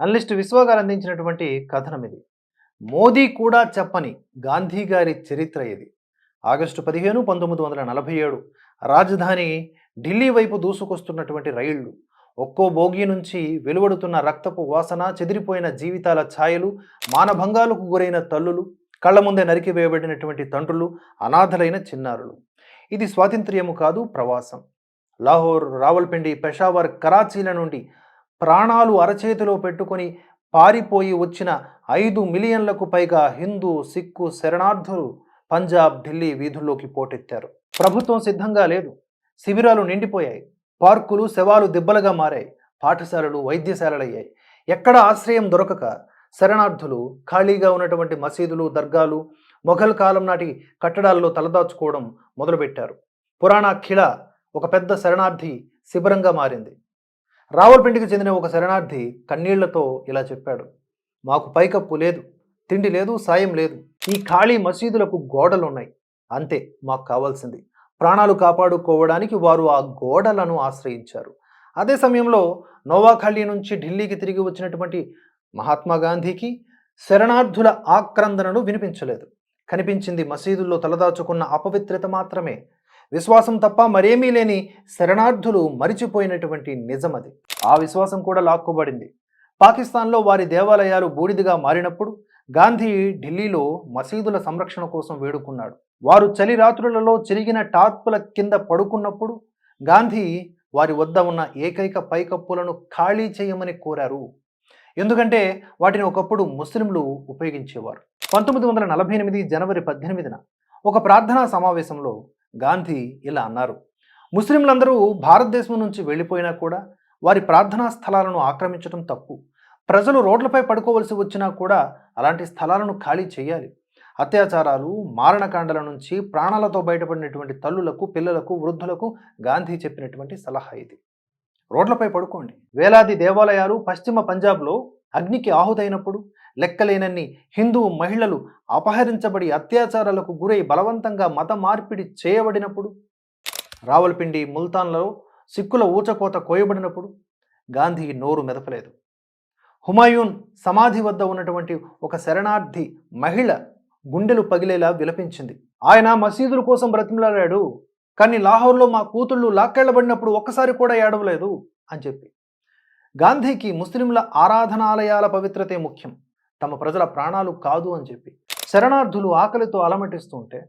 Analyst విశ్వ గారు అందించినటువంటి కథనం ఇది. మోదీ కూడా చెప్పని గాంధీ గారి చరిత్ర ఇది ఆగస్టు పదిహేను పంతొమ్మిది వందల నలభై ఏడు రాజధాని ఢిల్లీ వైపు దూసుకొస్తున్నటువంటి రైళ్ళు ఒక్కో భోగి నుంచి వెలువడుతున్న రక్తపు వాసన చెదిరిపోయిన జీవితాల ఛాయలు మానభంగాలకు గురైన తల్లులు కళ్ళ ముందే నరికివేయబడినటువంటి తండ్రులు అనాథలైన చిన్నారులు. ఇది స్వాతంత్ర్యము కాదు ప్రవాసం. లాహోర్ రావల్పిండి పెషావర్ కరాచీల నుండి ప్రాణాలు అరచేతిలో పెట్టుకొని పారిపోయి వచ్చిన ఐదు మిలియన్లకు పైగా హిందూ సిక్కు శరణార్థులు పంజాబ్ ఢిల్లీ వీధుల్లోకి పోటెత్తారు. ప్రభుత్వం సిద్ధంగా లేదు. శిబిరాలు నిండిపోయాయి. పార్కులు శవాలు దిబ్బలుగా మారాయి. పాఠశాలలు వైద్యశాలలయ్యాయి. ఎక్కడ ఆశ్రయం దొరకక శరణార్థులు ఖాళీగా ఉన్నటువంటి మసీదులు దర్గాలు మొఘల్ కాలం నాటి కట్టడాల్లో తలదాచుకోవడం మొదలుపెట్టారు. పురాణ ఖిళ ఒక పెద్ద శరణార్థి శిబిరంగా మారింది. రావులపిండికి చెందిన ఒక శరణార్థి కన్నీళ్ళతో ఇలా చెప్పాడు. మాకు పైకప్పు లేదు తిండి లేదు సాయం లేదు. ఈ ఖాళీ మసీదులకు గోడలు ఉన్నాయి అంతే మాకు కావాల్సింది. ప్రాణాలు కాపాడుకోవడానికి వారు ఆ గోడలను ఆశ్రయించారు. అదే సమయంలో నోవాఖాళీ నుంచి ఢిల్లీకి తిరిగి వచ్చినటువంటి మహాత్మా గాంధీకి శరణార్థుల ఆక్రందనను వినిపించలేదు. కనిపించింది మసీదుల్లో తలదాచుకున్న అపవిత్రత మాత్రమే. విశ్వాసం తప్ప మరేమీ లేని శరణార్థులు మరిచిపోయినటువంటి నిజమది. ఆ విశ్వాసం కూడా లాక్కోబడింది. పాకిస్తాన్లో వారి దేవాలయాలు బూడిదగా మారినప్పుడు గాంధీ ఢిల్లీలో మసీదుల సంరక్షణ కోసం వేడుకున్నాడు. వారు చలి రాత్రులలో చిరిగిన టార్పుల కింద పడుకున్నప్పుడు గాంధీ వారి వద్ద ఉన్న ఏకైక పైకప్పులను ఖాళీ చేయమని కోరారు. ఎందుకంటే వాటిని ఒకప్పుడు ముస్లింలు ఉపయోగించేవారు. పంతొమ్మిది వందల నలభై ఎనిమిది జనవరి పద్దెనిమిదిన ఒక ప్రార్థనా సమావేశంలో గాంధీ ఇలా అన్నారు. ముస్లింలందరూ భారతదేశం నుంచి వెళ్ళిపోయినా కూడా వారి ప్రార్థనా స్థలాలను ఆక్రమించడం తప్పు. ప్రజలు రోడ్లపై పడుకోవలసి వచ్చినా కూడా అలాంటి స్థలాలను ఖాళీ చేయాలి. అత్యాచారాలు మారణకాండల నుంచి ప్రాణాలతో బయటపడినటువంటి తల్లులకు పిల్లలకు వృద్ధులకు గాంధీ చెప్పినటువంటి సలహా ఇది. రోడ్లపై పడుకోండి. వేలాది దేవాలయాలు పశ్చిమ పంజాబ్లో అగ్నికి ఆహుతైనప్పుడు లెక్కలేనన్ని హిందూ మహిళలు అపహరించబడి అత్యాచారాలకు గురై బలవంతంగా మత మార్పిడి చేయబడినప్పుడు రావల్పిండి ముల్తాన్లో సిక్కుల ఊచకోత కోయబడినప్పుడు గాంధీ నోరు మెదపలేదు. హుమాయూన్ సమాధి వద్ద ఉన్నటువంటి ఒక శరణార్థి మహిళ గుండెలు పగిలేలా విలపించింది. ఆయన మసీదుల కోసం బ్రతిమలాడాడు కానీ లాహోర్లో మా కూతుళ్ళు లాక్కెళ్ళబడినప్పుడు ఒక్కసారి కూడా ఏడవలేదు అని చెప్పి. గాంధీకి ముస్లింల ఆరాధనాలయాల పవిత్రతే ముఖ్యం. తమ ప్రజల ప్రాణాలు కాదు అని చెప్పి శరణార్థులు ఆకలితో అలమటిస్తుంటే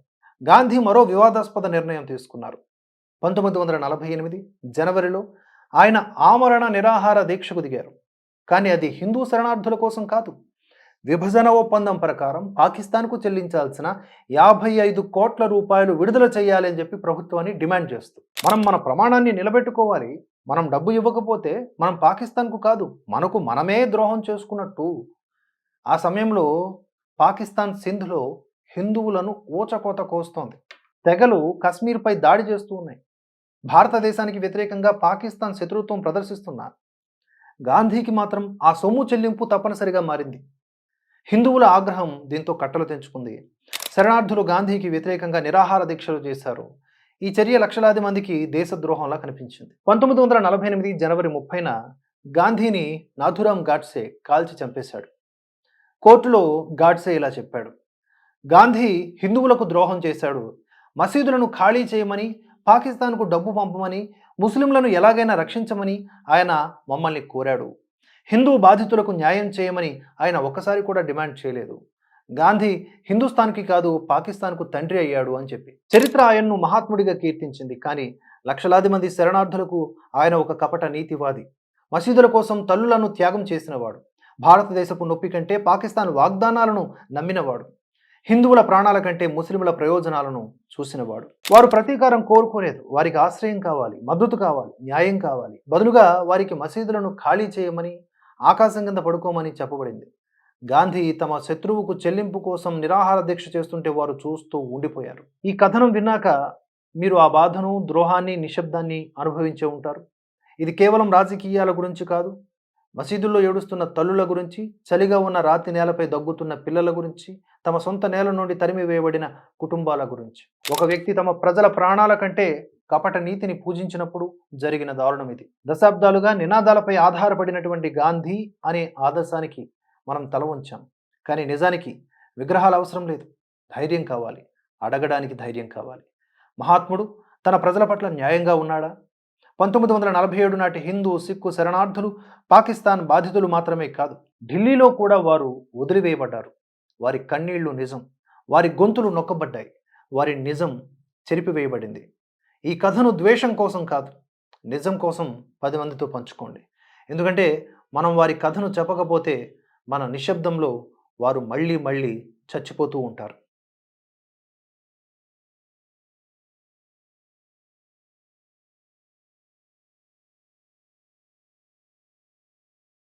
గాంధీ మరో వివాదాస్పద నిర్ణయం తీసుకున్నారు. పంతొమ్మిది వందల నలభై ఎనిమిది జనవరిలో ఆయన ఆమరణ నిరాహార దీక్షకు దిగారు. కానీ అది హిందూ శరణార్థుల కోసం కాదు. విభజన ఒప్పందం ప్రకారం పాకిస్తాన్కు చెల్లించాల్సిన యాభై ఐదు కోట్ల రూపాయలు విడుదల చేయాలి అని చెప్పి ప్రభుత్వాన్ని డిమాండ్ చేస్తూ మనం మన ప్రమాణాన్ని నిలబెట్టుకోవాలి. మనం డబ్బు ఇవ్వకపోతే మనం పాకిస్తాన్కు కాదు మనకు మనమే ద్రోహం చేసుకున్నట్టు. ఆ సమయంలో పాకిస్తాన్ సింధులో హిందువులను ఊచకోత కోస్తోంది. తెగలు కశ్మీర్పై దాడి చేస్తూ ఉన్నాయి. భారతదేశానికి వ్యతిరేకంగా పాకిస్తాన్ శత్రుత్వం ప్రదర్శిస్తున్నారు. గాంధీకి మాత్రం ఆ సొమ్ము చెల్లింపు తప్పనిసరిగా మారింది. హిందువుల ఆగ్రహం దీంతో కట్టలు తెంచుకుంది. శరణార్థులు గాంధీకి వ్యతిరేకంగా నిరాహార దీక్షలు చేశారు. ఈ చర్య లక్షలాది మందికి దేశద్రోహంలా కనిపించింది. పంతొమ్మిది వందల నలభై ఎనిమిది జనవరి ముప్పైన గాంధీని నాథురామ్ గాడ్సే కాల్చి చంపేశాడు. కోర్టులో గాడ్సే ఇలా చెప్పాడు. గాంధీ హిందువులకు ద్రోహం చేశాడు. మసీదులను ఖాళీ చేయమని పాకిస్తాన్కు డబ్బు పంపమని ముస్లింలను ఎలాగైనా రక్షించమని ఆయన మమ్మల్ని కోరాడు. హిందూ బాధితులకు న్యాయం చేయమని ఆయన ఒక్కసారి కూడా డిమాండ్ చేయలేదు. గాంధీ హిందుస్థాన్కి కాదు పాకిస్తాన్కు తండ్రి అయ్యాడు అని చెప్పి. చరిత్ర ఆయన్ను మహాత్ముడిగా కీర్తించింది. కానీ లక్షలాది మంది శరణార్థులకు ఆయన ఒక కపట నీతివాది. మసీదుల కోసం తల్లులను త్యాగం చేసినవాడు భారతదేశపు నొప్పి కంటే పాకిస్తాన్ వాగ్దానాలను నమ్మినవాడు. హిందువుల ప్రాణాల కంటే ముస్లింల ప్రయోజనాలను చూసినవాడు. వారు ప్రతీకారం కోరుకోలేదు. వారికి ఆశ్రయం కావాలి మద్దతు కావాలి న్యాయం కావాలి. బదులుగా వారికి మసీదులను ఖాళీ చేయమని ఆకాశం కింద పడుకోమని చెప్పబడింది. గాంధీ తమ శత్రువుకు చెల్లింపు కోసం నిరాహార దీక్ష చేస్తుంటే వారు చూస్తూ ఉండిపోయారు. ఈ కథనం విన్నాక మీరు ఆ బాధను ద్రోహాన్ని నిశ్శబ్దాన్ని అనుభవించే ఉంటారు. ఇది కేవలం రాజకీయాల గురించి కాదు. మసీదుల్లో ఏడుస్తున్న తల్లుల గురించి చలిగా ఉన్న రాతి నేలపై దగ్గుతున్న పిల్లల గురించి తమ సొంత నేల నుండి తరిమి వేయబడిన కుటుంబాల గురించి. ఒక వ్యక్తి తమ ప్రజల ప్రాణాల కంటే కపట నీతిని పూజించినప్పుడు జరిగిన దారుణం ఇది. దశాబ్దాలుగా నినాదాలపై ఆధారపడినటువంటి గాంధీ అనే ఆదర్శానికి మనం తల ఉంచాం కానీ నిజానికి విగ్రహాలు అవసరం లేదు. ధైర్యం కావాలి. అడగడానికి ధైర్యం కావాలి. మహాత్ముడు తన ప్రజల పట్ల న్యాయంగా ఉన్నాడా? పంతొమ్మిది వందల నలభై ఏడు నాటి హిందూ సిక్కు శరణార్థులు పాకిస్తాన్ బాధితులు మాత్రమే కాదు ఢిల్లీలో కూడా వారు వదిలివేయబడ్డారు. వారి కన్నీళ్ళు నిజం వారి గొంతులు నొక్కబడ్డాయి వారి నిజం చెరిపివేయబడింది. ఈ కథను ద్వేషం కోసం కాదు నిజం కోసం పది మందితో పంచుకోండి. ఎందుకంటే మనం వారి కథను చెప్పకపోతే మన నిశ్శబ్దంలో వారు మళ్ళీ మళ్ళీ చచ్చిపోతూ ఉంటారు.